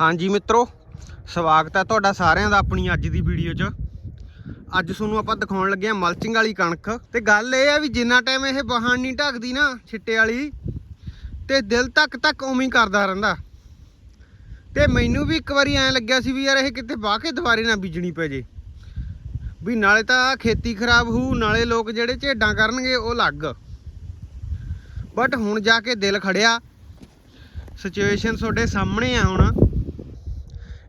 ਹਾਂਜੀ ਮਿੱਤਰੋ, ਸਵਾਗਤ ਹੈ ਤੁਹਾਡਾ ਸਾਰਿਆਂ ਦਾ ਆਪਣੀ ਅੱਜ ਦੀ ਵੀਡੀਓ 'ਚ। ਅੱਜ ਤੁਹਾਨੂੰ ਆਪਾਂ ਦਿਖਾਉਣ ਲੱਗੇ ਆ ਮਲਚਿੰਗ ਵਾਲੀ ਕਣਕ। ਤੇ ਗੱਲ ਇਹ ਹੈ ਵੀ ਜਿੰਨਾ ਟਾਈਮ ਇਹ ਬਾਹਣ ਨਹੀਂ ਢੱਕਦੀ ਨਾ, ਛਿੱਟੇ ਵਾਲੀ, ਤੇ ਦਿਲ ਤੱਕ ਤੱਕ ਉਵੇਂ ਕਰਦਾ ਰਹਿੰਦਾ। ਤੇ ਮੈਨੂੰ ਵੀ ਇੱਕ ਵਾਰੀ ਐਂ ਲੱਗਿਆ ਸੀ ਵੀ ਯਾਰ ਇਹ ਕਿਤੇ ਵਾਹ ਕੇ ਦੁਬਾਰੇ ਨਾ ਬੀਜਣੀ ਪੈ ਜੇ। ਵੀ ਨਾਲੇ ਤਾਂ ਖੇਤੀ ਖਰਾਬ ਹੋਊ, ਨਾਲੇ ਲੋਕ ਜਿਹੜੇ ਝੇਡਾਂ ਕਰਨਗੇ ਉਹ ਲੱਗ ਬਟ ਹੁਣ ਜਾ ਕੇ ਦਿਲ ਖੜਿਆ। ਸਿਚੁਏਸ਼ਨ ਤੁਹਾਡੇ ਸਾਹਮਣੇ ਆ ਹੁਣ।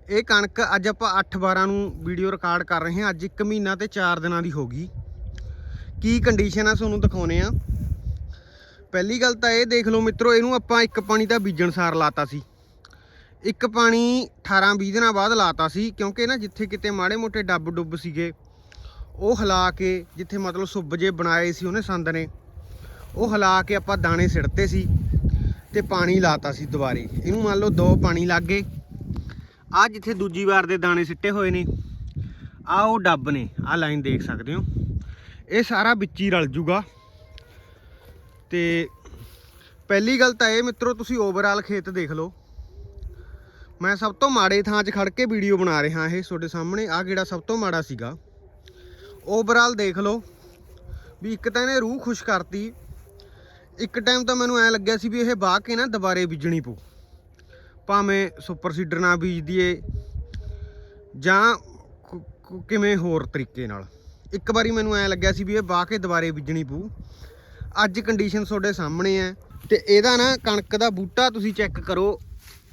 ਇਹ ਕਣਕ ਅੱਜ ਆਪਾਂ 8-12 ਨੂੰ ਵੀਡੀਓ ਰਿਕਾਰਡ ਕਰ ਰਹੇ ਹਾਂ। ਅੱਜ 1 ਮਹੀਨਾ ਤੇ 4 ਦਿਨਾਂ ਦੀ ਹੋ ਗਈ। ਕੀ ਕੰਡੀਸ਼ਨ ਆ, ਤੁਹਾਨੂੰ ਦਿਖਾਉਨੇ ਆ ਪਹਿਲੀ ਗੱਲ ਤਾਂ ਇਹ ਦੇਖ ਲਓ ਮਿੱਤਰੋ, ਇਹਨੂੰ ਆਪਾਂ ਇੱਕ ਪਾਣੀ ਤਾਂ ਬੀਜਣ ਸਾਰ ਲਾਤਾ ਸੀ। ਇੱਕ ਪਾਣੀ 18-20 ਦਿਨਾਂ ਬਾਅਦ ਲਾਤਾ ਸੀ, ਕਿਉਂਕਿ ਨਾ ਜਿੱਥੇ ਕਿਤੇ ਮਾੜੇ ਮੋਟੇ ਡੱਬ ਡੁੱਬ ਸੀਗੇ, ਉਹ ਹਿਲਾ ਕੇ ਜਿੱਥੇ ਮਤਲਬ ਸੁੱਬ ਜੇ ਬਣਾਏ ਸੀ ਉਹਨੇ ਸੰਦ ਨੇ, ਉਹ ਹਿਲਾ ਕੇ ਆਪਾਂ ਦਾਣੇ ਸਿੜਤੇ ਸੀ ਤੇ ਪਾਣੀ ਲਾਤਾ ਸੀ ਦੁਬਾਰੇ। ਇਹਨੂੰ ਮੰਨ ਲਓ ਦੋ ਪਾਣੀ ਲੱਗ ਗਏ। ਆ ਜਿੱਥੇ ਦੂਜੀ ਵਾਰ ਦੇ ਦਾਣੇ ਸਿੱਟੇ ਹੋਏ ਨੇ, ਆ ਉਹ ਡੱਬ ਨੇ, ਆ ਲਾਈਨ ਦੇਖ ਸਕਦੇ ਹੋ। ਇਹ ਸਾਰਾ ਵਿੱਚ ਹੀ ਰਲ ਜੂਗਾ। ਤੇ ਪਹਿਲੀ ਗੱਲ ਤਾਂ ਇਹ ਮਿੱਤਰੋ, ਤੁਸੀਂ ਓਵਰਆਲ ਖੇਤ ਦੇਖ ਲਓ। ਮੈਂ ਸਭ ਤੋਂ ਮਾੜੇ ਥਾਂ 'ਚ ਖੜ ਕੇ ਵੀਡੀਓ ਬਣਾ ਰਿਹਾ ਇਹ ਤੁਹਾਡੇ ਸਾਹਮਣੇ। ਆ ਕਿਹੜਾ ਸਭ ਤੋਂ ਮਾੜਾ ਸੀਗਾ। ਓਵਰਆਲ ਦੇਖ ਲਓ ਵੀ ਇੱਕ ਤਾਂ ਇਹਨੇ ਰੂਹ ਖੁਸ਼ ਕਰਤੀ। ਇੱਕ ਟਾਈਮ ਤਾਂ ਮੈਨੂੰ ਐ ਲੱਗਿਆ ਸੀ ਵੀ ਇਹ ਬਾਹ ਕੇ ਨਾ ਦੁਬਾਰੇ ਬੀਜਣੀ ਪਊ। ਭਾਵੇਂ ਸੁਪਰ ਸੀਡਰ ਨਾਲ ਬੀਜ ਦਈਏ ਜਾਂ ਕਿਵੇਂ ਹੋਰ ਤਰੀਕੇ ਨਾਲ। ਇੱਕ ਵਾਰੀ ਮੈਨੂੰ ਐ ਲੱਗਿਆ ਸੀ ਵੀ ਇਹ ਵਾਹ ਕੇ ਦੁਬਾਰੇ ਬੀਜਣੀ ਪਊ। ਅੱਜ ਕੰਡੀਸ਼ਨ ਤੁਹਾਡੇ ਸਾਹਮਣੇ ਐ, ਤੇ ਇਹਦਾ ਨਾ ਕਣਕ ਦਾ ਬੂਟਾ ਤੁਸੀਂ ਚੈੱਕ ਕਰੋ,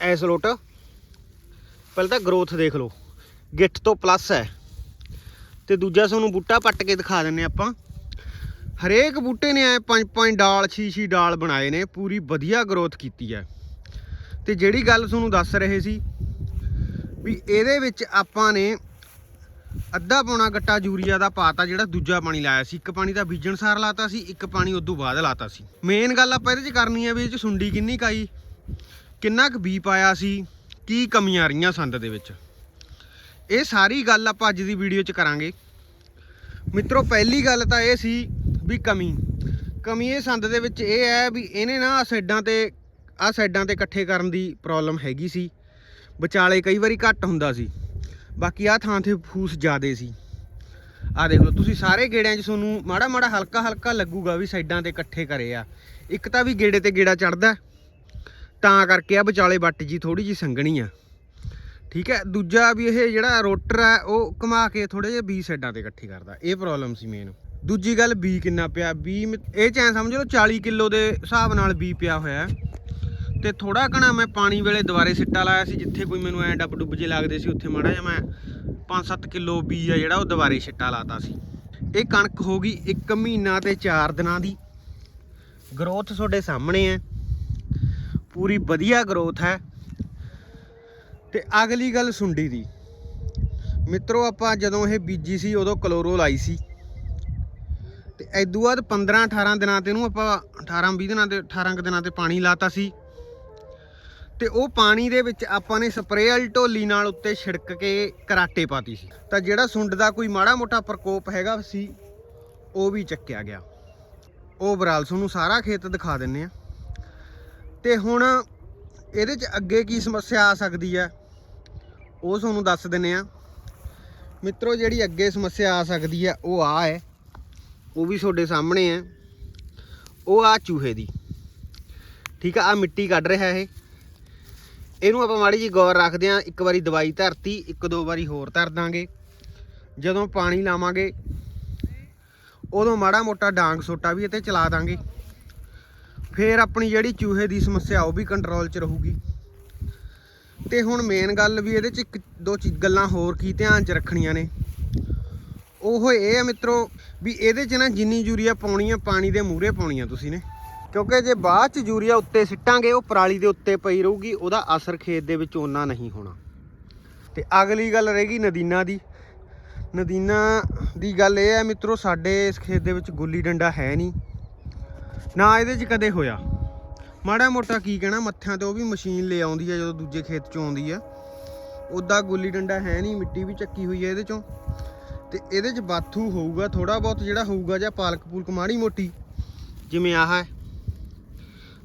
ਐਸ ਲੋਟ। ਪਹਿਲਾਂ ਤਾਂ ਗਰੋਥ ਦੇਖ ਲਓ, ਗਿੱਠ ਤੋਂ ਪਲੱਸ ਹੈ ਤੇ ਦੂਜਾ ਤੁਹਾਨੂੰ ਬੂਟਾ ਪੱਟ ਕੇ ਦਿਖਾ ਦਿੰਨੇ ਆਪਾਂ। ਹਰੇਕ ਬੂਟੇ ਨੇ ਐ ਪੰਜ ਪੰਜ ਡਾਲ ਛੀ ਛੀ ਡਾਲ ਬਣਾਏ ਨੇ, ਪੂਰੀ ਵਧੀਆ ਗਰੋਥ ਕੀਤੀ ਹੈ ਤੇ ਜਿਹੜੀ ਗੱਲ ਤੁਹਾਨੂੰ ਦੱਸ ਰਹੇ ਸੀ ਵੀ ਇਹਦੇ ਵਿੱਚ ਆਪਾਂ ਨੇ ਅੱਧਾ ਪੌਣਾ ਗੱਟਾ ਯੂਰੀਆ ਦਾ ਪਾਤਾ ਜਿਹੜਾ ਦੂਜਾ ਪਾਣੀ ਲਾਇਆ ਸੀ। ਇੱਕ ਪਾਣੀ ਤਾਂ ਬੀਜਣ ਸਾਰ ਲਾਤਾ ਸੀ, ਇੱਕ ਪਾਣੀ ਉਦੋਂ ਬਾਅਦ ਲਾਤਾ ਸੀ। ਮੇਨ ਗੱਲ ਆਪਾਂ ਇਹਦੇ 'ਚ ਕਰਨੀ ਹੈ ਵੀ ਇਹ 'ਚ ਸੁੰਡੀ ਕਿੰਨੀ ਕਾਈ ਕਿੰਨਾ ਕੁ ਬੀ ਪਾਇਆ ਸੀ, ਕੀ ਕਮੀਆਂ ਰਹੀਆਂ ਸੰਦ ਦੇ ਵਿੱਚ। ਇਹ ਸਾਰੀ ਗੱਲ ਆਪਾਂ ਅੱਜ ਦੀ ਵੀਡੀਓ 'ਚ ਕਰਾਂਗੇ। ਮਿੱਤਰੋ, ਪਹਿਲੀ ਗੱਲ ਤਾਂ ਇਹ ਸੀ ਵੀ ਕਮੀ। ਕਮੀ ਇਹ ਸੰਦ ਦੇ ਵਿੱਚ ਇਹ ਹੈ ਵੀ ਇਹਨੇ ਨਾ ਆਹ ਸਾਈਡਾਂ ਤੇ ਆ ਸਾਈਡਾਂ ਤੇ ਇਕੱਠੇ ਕਰਨ ਦੀ ਪ੍ਰੋਬਲਮ ਹੈਗੀ ਸੀ। ਵਿਚਾਲੇ ਕਈ ਵਾਰੀ ਘੱਟ ਹੁੰਦਾ ਸੀ। ਬਾਕੀ ਆ ਥਾਂ ਤੇ ਫੂਸ ਜ਼ਿਆਦੇ ਸੀ। ਆ ਦੇਖ ਲਓ, ਤੁਸੀਂ ਸਾਰੇ ਗੇੜਿਆਂ 'ਚ ਤੁਹਾਨੂੰ ਮਾੜਾ ਮਾੜਾ ਹਲਕਾ ਹਲਕਾ ਲੱਗੂਗਾ ਵੀ ਸਾਈਡਾਂ ਤੇ ਇਕੱਠੇ ਕਰੇ ਆ। ਇੱਕ ਤਾਂ ਵੀ ਗੇੜੇ ਤੇ ਗੇੜਾ ਚੜਦਾ। ਤਾਂ ਕਰਕੇ ਆ ਵਿਚਾਲੇ ਵੱਟ ਜੀ ਥੋੜੀ ਜੀ ਸੰਗਣੀ ਆ। ਠੀਕ ਹੈ, ਦੂਜਾ ਵੀ ਇਹ ਜਿਹੜਾ ਰੋਟਰ ਹੈ ਉਹ ਘੁਮਾ ਕੇ ਥੋੜੇ ਜਿਹਾ ਬੀ ਸਾਈਡਾਂ ਤੇ ਇਕੱਠੇ ਕਰਦਾ। ਇਹ ਪ੍ਰੋਬਲਮ ਸੀ ਮੇਨ ਦੂਜੀ ਗੱਲ ਬੀ ਕਿੰਨਾ ਪਿਆ, ਬੀ ਮ- ਇਹ ਚੈਂ ਸਮਝ ਲਓ 40 ਕਿਲੋ ਦੇ ਹਿਸਾਬ ਨਾਲ ਬੀ ਪਿਆ ਹੋਇਆ। ਤੇ ਥੋੜਾ ਘਣਾ ਮੈਂ ਪਾਣੀ ਵੇਲੇ ਦੁਬਾਰੇ ਸਿੱਟਾ ਲਾਇਆ ਸੀ, ਜਿੱਥੇ ਕੋਈ ਮੈਨੂੰ ਐ ਡੱਬ ਡੁੱਬ ਜੇ ਲੱਗਦੇ ਸੀ, ਉੱਥੇ ਮਾੜਾ ਜਿਹਾ ਮੈਂ 5-7 ਕਿਲੋ ਬੀਜ ਆ ਜਿਹੜਾ ਉਹ ਦੁਬਾਰੇ ਸਿੱਟਾ ਲਾਤਾ ਸੀ। ਇਹ ਕਣਕ ਹੋ ਗਈ 1 ਮਹੀਨਾ ਤੇ 4 ਦਿਨਾਂ ਦੀ। ਗਰੋਥ ਤੁਹਾਡੇ ਸਾਹਮਣੇ ਹੈ। ਪੂਰੀ ਵਧੀਆ ਗਰੋਥ ਹੈ। ਤੇ ਅਗਲੀ ਗੱਲ ਸੁੰਡੀ ਦੀ। ਮਿੱਤਰੋ, ਆਪਾਂ ਜਦੋਂ ਇਹ ਬੀਜੀ ਸੀ, ਉਦੋਂ ਕਲੋਰੋ ਲਾਈ ਸੀ। ਤੇ ਐਦੂ ਬਾਅਦ 15 18 ਦਿਨਾਂ ਤੇ ਇਹਨੂੰ ਆਪਾਂ 18 20 ਦਿਨਾਂ ਤੇ 18 ਕੁ ਦਿਨਾਂ ਤੇ ਪਾਣੀ ਲਾਤਾ ਸੀ। ਤੇ ਉਹ ਪਾਣੀ ਦੇ ਵਿੱਚ ਆਪਾਂ ਨੇ ਸਪਰੇਅ ਵਾਲੀ ਢੋਲੀ ਨਾਲ ਉੱਤੇ ਛਿੜਕ ਕੇ ਕਰਾਟੇ ਪਾਤੀ ਸੀ। ਤਾਂ ਜਿਹੜਾ ਸੁੰਡ ਦਾ ਕੋਈ ਮਾੜਾ ਮੋਟਾ ਪ੍ਰਕੋਪ ਹੈਗਾ ਸੀ, ਉਹ ਵੀ ਚੱਕਿਆ ਗਿਆ। ਓਵਰਆਲ ਤੁਹਾਨੂੰ ਸਾਰਾ ਖੇਤ ਦਿਖਾ ਦਿੰਨੇ ਆ। ਤੇ ਹੁਣ ਇਹਦੇ 'ਚ ਅੱਗੇ ਕੀ ਸਮੱਸਿਆ ਆ ਸਕਦੀ ਹੈ ਉਹ ਤੁਹਾਨੂੰ ਦੱਸ ਦਿੰਨੇ ਆ। ਮਿੱਤਰੋ, ਜਿਹੜੀ ਅੱਗੇ ਸਮੱਸਿਆ ਆ ਸਕਦੀ ਹੈ ਉਹ ਆ ਹੈ। ਉਹ ਵੀ ਤੁਹਾਡੇ ਸਾਹਮਣੇ ਹੈ। ਉਹ ਆ ਚੂਹੇ ਦੀ। ਠੀਕ ਆ ਆ ਮਿੱਟੀ ਕੱਢ ਰਿਹਾ ਇਹ। ਇਹਨੂੰ ਆਪਾਂ ਮਾੜੀ ਜੀ ਗੌਰ ਰੱਖਦੇ ਆ ਇੱਕ ਵਾਰੀ ਦਵਾਈ ਧਰਤੀ, ਇੱਕ ਦੋ ਵਾਰੀ ਹੋਰ ਧਰ ਦਾਂਗੇ। ਜਦੋਂ ਪਾਣੀ ਲਾਵਾਂਗੇ, ਉਦੋਂ ਮਾੜਾ ਮੋਟਾ ਡਾਂਗ ਸੋਟਾ ਵੀ ਇੱਥੇ ਚਲਾ ਦਾਂਗੇ। ਫੇਰ ਆਪਣੀ ਜਿਹੜੀ ਚੂਹੇ ਦੀ ਸਮੱਸਿਆ, ਉਹ ਵੀ ਕੰਟਰੋਲ 'ਚ ਰਹੂਗੀ। ਤੇ ਹੁਣ ਮੇਨ ਗੱਲ ਵੀ ਇਹਦੇ 'ਚ ਇੱਕ, ਦੋ ਚੀ, ਗੱਲਾਂ ਹੋਰ ਕੀ ਧਿਆਨ 'ਚ ਰੱਖਣੀਆਂ ਨੇ। ਉਹ ਇਹ ਆ ਮਿੱਤਰੋ, ਵੀ ਇਹਦੇ 'ਚ ਨਾ ਜਿੰਨੀ ਯੂਰੀਆ ਪਾਉਣੀ ਆ, ਪਾਣੀ ਦੇ ਮੂਹਰੇ ਪਾਉਣੀ ਆ ਤੁਸੀਂ ਨੇ। ਕਿਉਂਕਿ ਜੇ ਬਾਅਦ 'ਚ ਯੂਰੀਆ ਉੱਤੇ ਸਿੱਟਾਂਗੇ, ਉਹ ਪਰਾਲੀ ਦੇ ਉੱਤੇ ਪਈ ਰਹੂਗੀ, ਉਹਦਾ ਅਸਰ ਖੇਤ ਦੇ ਵਿੱਚ ਓਨਾ ਨਹੀਂ ਹੋਣਾ। ਤੇ ਅਗਲੀ ਗੱਲ ਰਹੇਗੀ ਨਦੀਨਾ ਦੀ। ਨਦੀਨਾ ਦੀ ਗੱਲ ਇਹ ਹੈ ਮਿੱਤਰੋ, ਸਾਡੇ ਇਸ ਖੇਤ ਦੇ ਵਿੱਚ ਗੁੱਲੀ ਡੰਡਾ ਹੈ ਨਹੀਂ। ਨਾ ਇਹਦੇ 'ਚ ਕਦੇ ਹੋਇਆ। ਮਾੜਾ ਮੋਟਾ ਕੀ ਕਹਿਣਾ, ਮੱਥਿਆਂ ਤੇ ਉਹ ਵੀ ਮਸ਼ੀਨ ਲੈ ਆਉਂਦੀ ਹੈ, ਜਦੋਂ ਦੂਜੇ ਖੇਤ 'ਚੋਂ ਆਉਂਦੀ ਹੈ। ਉੱਦਾਂ ਗੁੱਲੀ ਡੰਡਾ ਹੈ ਨਹੀਂ, ਮਿੱਟੀ ਵੀ ਚੱਕੀ ਹੋਈ ਹੈ ਇਹਦੇ 'ਚੋਂ। ਤੇ ਇਹਦੇ 'ਚ ਬਾਥੂ ਹੋਊਗਾ ਥੋੜਾ ਬਹੁਤ ਜਿਹੜਾ ਹੋਊਗਾ, ਜਾਂ ਪਾਲਕ ਪੂਲਕ ਮਾੜੀ ਮੋਟੀ, ਜਿਵੇਂ ਆਹ ਹੈ।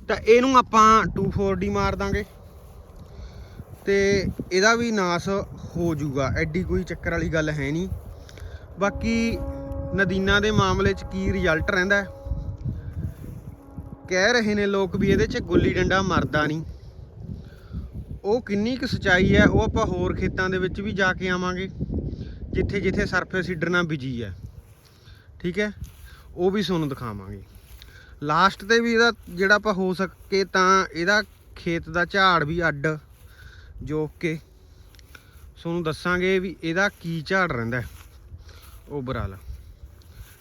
ਤਾਂ ਇਹਨੂੰ ਆਪਾਂ 2,4-D ਮਾਰ ਦਾਂਗੇ। ਤੇ ਇਹਦਾ ਵੀ ਨਾਸ ਹੋ ਜਾਊਗਾ। ਐਡੀ ਕੋਈ ਚੱਕਰ ਵਾਲੀ ਗੱਲ ਹੈ ਨਹੀਂ। ਬਾਕੀ ਨਦੀਨਾਂ ਦੇ ਮਾਮਲੇ 'ਚ ਕੀ ਰਿਜ਼ਲਟ ਰਹਿੰਦਾ ਕਹਿ ਰਹੇ ਨੇ ਲੋਕ ਵੀ ਇਹਦੇ 'ਚ ਗੁੱਲੀ ਡੰਡਾ ਮਰਦਾ ਨਹੀਂ। ਉਹ ਕਿੰਨੀ ਕੁ ਸਚਾਈ ਹੈ ਉਹ ਆਪਾਂ ਹੋਰ ਖੇਤਾਂ ਦੇ ਵਿੱਚ ਵੀ ਜਾ ਕੇ ਆਵਾਂਗੇ। ਜਿੱਥੇ ਜਿੱਥੇ ਸਰਫੇਸ ਸੀਡਰ ਨਾਲ ਬਿਜ਼ੀ ਹੈ। ਠੀਕ ਹੈ? ਉਹ ਵੀ ਤੁਹਾਨੂੰ ਦਿਖਾਵਾਂਗੇ। ਲਾਸਟ ਤੇ ਵੀ ਇਹਦਾ ਜਿਹੜਾ ਆਪਾਂ ਹੋ ਸਕੇ ਤਾਂ ਇਹਦਾ ਖੇਤ ਦਾ ਝਾੜ ਵੀ ਅੱਡ ਜੋਕ ਕੇ। ਤੁਹਾਨੂੰ ਦੱਸਾਂਗੇ ਵੀ ਇਹਦਾ ਕੀ ਝਾੜ ਰਹਿੰਦਾ ਓਵਰਆਲ।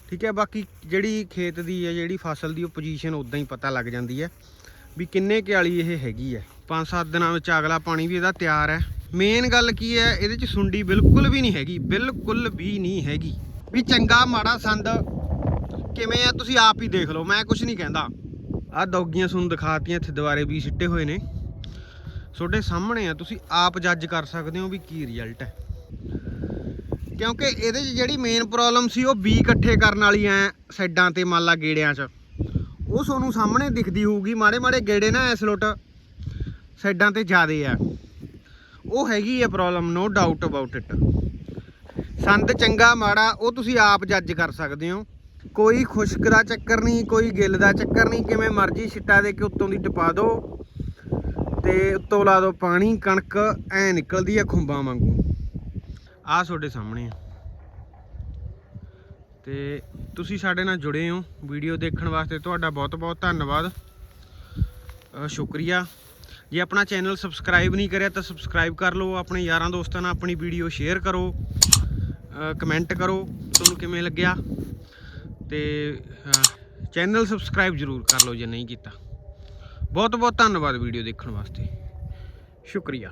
ਠੀਕ ਹੈ, ਬਾਕੀ ਜਿਹੜੀ ਖੇਤ ਦੀ ਹੈ, ਜਿਹੜੀ ਫਸਲ ਦੀ ਉਹ ਪੋਜੀਸ਼ਨ ਉਦਾਂ ਹੀ ਪਤਾ ਲੱਗ ਜਾਂਦੀ ਹੈ ਵੀ ਕਿੰਨੇ ਕਿਆਲੀ ਇਹ ਹੈਗੀ ਹੈ। ਪੰਜ ਸੱਤ ਦਿਨਾਂ ਵਿੱਚ ਅਗਲਾ ਪਾਣੀ ਵੀ ਇਹਦਾ ਤਿਆਰ ਹੈ। ਮੇਨ ਗੱਲ ਕੀ ਹੈ, ਇਹਦੇ ਚ ਸੁੰਡੀ ਬਿਲਕੁਲ ਵੀ ਨਹੀਂ ਹੈਗੀ, ਬਿਲਕੁਲ ਵੀ ਨਹੀਂ ਹੈਗੀ। ਵੀ ਚੰਗਾ ਮਾੜਾ ਸੰਦ ਕਿਵੇਂ ਆ? ਤੁਸੀਂ ਆਪ ਹੀ ਦੇਖ ਲਓ, ਮੈਂ ਕੁਝ ਨਹੀਂ ਕਹਿੰਦਾ। ਆਹ ਦੌਗੀਆਂ ਤੁਹਾਨੂੰ ਦਿਖਾਤੀਆਂ ਇੱਥੇ ਦੁਬਾਰੇ ਵੀ ਸਿੱਟੇ ਹੋਏ ਨੇ। ਤੁਹਾਡੇ ਸਾਹਮਣੇ ਆ, ਤੁਸੀਂ ਆਪ ਜੱਜ ਕਰ ਸਕਦੇ ਹੋ ਵੀ ਕੀ ਰਿਜ਼ਲਟ ਹੈ। ਕਿਉਂਕਿ ਇਹਦੇ 'ਚ ਜਿਹੜੀ ਮੇਨ ਪ੍ਰੋਬਲਮ ਸੀ, ਉਹ ਬੀ ਇਕੱਠੇ ਕਰਨ ਵਾਲੀ ਐ ਸਾਈਡਾਂ ਤੇ ਮੰਨ ਲਾ ਗੇੜਿਆਂ 'ਚ। ਉਹ ਤੁਹਾਨੂੰ ਸਾਹਮਣੇ ਦਿਖਦੀ ਹੋਊਗੀ, ਮਾੜੇ ਮਾੜੇ ਗੇੜੇ ਨਾ ਇਸ ਲੁੱਟ। ਸਾਈਡਾਂ ਤੇ ਜ਼ਿਆਦੇ ਆ ਉਹ ਹੈਗੀ ਹੈ problem no doubt about it ਸੰਦ ਚੰਗਾ, ਮਾੜਾ, ਉਹ ਤੁਸੀਂ ਆਪ ਜੱਜ ਕਰ ਸਕਦੇ ਹੋ। ਕੋਈ ਖੁਸ਼ਕ ਦਾ ਚੱਕਰ ਨਹੀਂ, ਕੋਈ ਗਿੱਲ ਦਾ ਚੱਕਰ ਨਹੀਂ, ਕਿਵੇਂ ਮਰਜ਼ੀ ਛਿੱਟਾ ਦੇ ਕੇ ਉੱਤੋਂ ਦੀ ਟਪਾ ਦਿਓ ਤੇ ਉੱਤੋਂ ਲਾ ਦਿਓ ਪਾਣੀ, ਕਣਕ, ਐ ਨਿਕਲਦੀ ਆ ਖੁੰਬਾਂ ਵਾਂਗੂ। ਆਹ ਤੁਹਾਡੇ ਸਾਹਮਣੇ ਆ। ਤੇ ਤੁਸੀਂ ਸਾਡੇ ਨਾਲ ਜੁੜੇ ਹੋ ਵੀਡੀਓ ਦੇਖਣ ਵਾਸਤੇ, ਤੁਹਾਡਾ ਬਹੁਤ ਬਹੁਤ ਧੰਨਵਾਦ ਸ਼ੁਕਰੀਆ। ਜੇ ਆਪਣਾ ਚੈਨਲ ਸਬਸਕ੍ਰਾਈਬ ਨਹੀਂ ਕਰਿਆ ਤਾਂ ਸਬਸਕ੍ਰਾਈਬ ਕਰ ਲਓ, ਆਪਣੇ ਯਾਰਾਂ ਦੋਸਤਾਂ ਨਾਲ ਆਪਣੀ ਵੀਡੀਓ ਸ਼ੇਅਰ ਕਰੋ ਕਮੈਂਟ ਕਰੋ, ਤੁਹਾਨੂੰ ਕਿਵੇਂ ਲੱਗਿਆ? ਤੇ ਚੈਨਲ ਸਬਸਕ੍ਰਾਈਬ ਜ਼ਰੂਰ ਕਰ ਲਓ ਜੇ ਨਹੀਂ ਕੀਤਾ। ਬਹੁਤ ਬਹੁਤ ਧੰਨਵਾਦ ਵੀਡੀਓ ਦੇਖਣ ਵਾਸਤੇ। ਸ਼ੁਕਰੀਆ।